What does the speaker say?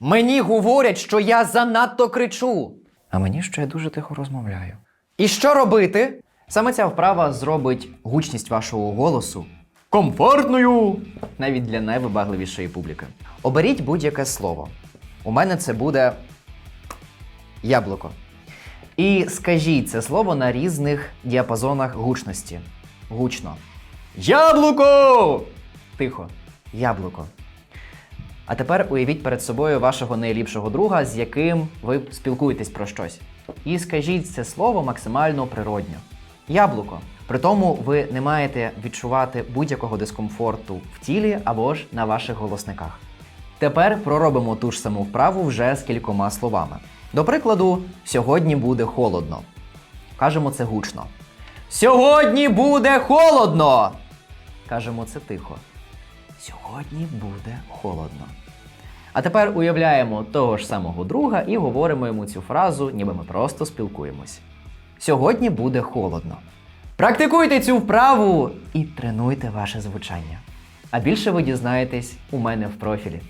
Мені говорять, що я занадто кричу. А мені що я дуже тихо розмовляю. І що робити? Саме ця вправа зробить гучність вашого голосу комфортною навіть для найвибагливішої публіки. Оберіть будь-яке слово. У мене це буде яблуко. І скажіть це слово на різних діапазонах гучності. Гучно. Яблуко! Тихо. Яблуко. А тепер уявіть перед собою вашого найліпшого друга, з яким ви спілкуєтесь про щось. І скажіть це слово максимально природньо. Яблуко. При тому ви не маєте відчувати будь-якого дискомфорту в тілі або ж на ваших голосниках. Тепер проробимо ту ж саму вправу вже з кількома словами. До прикладу, сьогодні буде холодно. Кажемо це гучно. Сьогодні буде холодно! Кажемо це тихо. Сьогодні буде холодно. А тепер уявляємо того ж самого друга і говоримо йому цю фразу, ніби ми просто спілкуємось. Сьогодні буде холодно. Практикуйте цю вправу і тренуйте ваше звучання. А більше ви дізнаєтесь у мене в профілі.